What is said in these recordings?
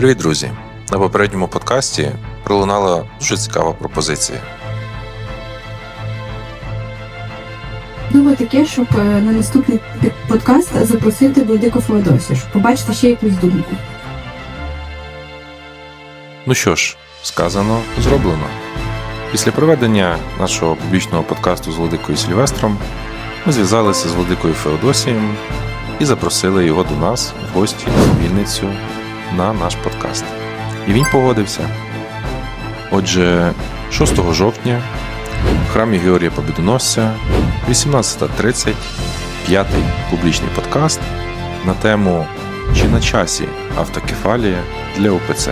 Привіт, друзі! На попередньому подкасті пролунала дуже цікава пропозиція. Думаю таке, щоб е, на наступний подкаст запросити Владику Феодосію, щоб побачити ще якусь думку. Ну що ж, сказано, зроблено. Після проведення нашого публічного подкасту з Владикою Сільвестром ми зв'язалися з Владикою Феодосієм і запросили його до нас в гості у Вінницю на наш подкаст. І він погодився. Отже, 6 жовтня в храмі Георгія Побідоносця 18.30 п'ятий публічний подкаст на тему Чи на часі автокефалія для ОПЦ.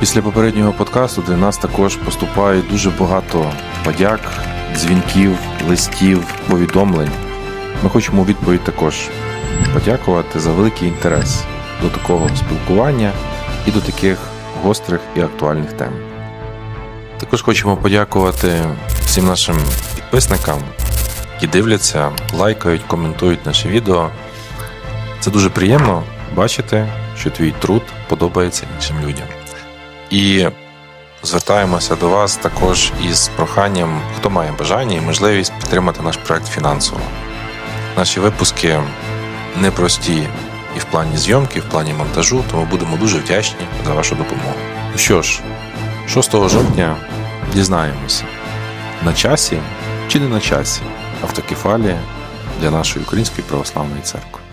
Після попереднього подкасту до нас також поступає дуже багато подяк, дзвінків, листів, повідомлень. Ми хочемо у відповідь також подякувати за великий інтерес до такого спілкування і до таких гострих і актуальних тем. Також хочемо подякувати всім нашим підписникам, які дивляться, лайкають, коментують наші відео. Це дуже приємно бачити, що твій труд подобається іншим людям. І звертаємося до вас також із проханням, хто має бажання і можливість підтримати наш проект фінансово. Наші випуски непрості і в плані зйомки, і в плані монтажу, тому будемо дуже вдячні за вашу допомогу. Ну що ж, 6 жовтня дізнаємося, на часі чи не на часі автокефалія для нашої Української православної церкви.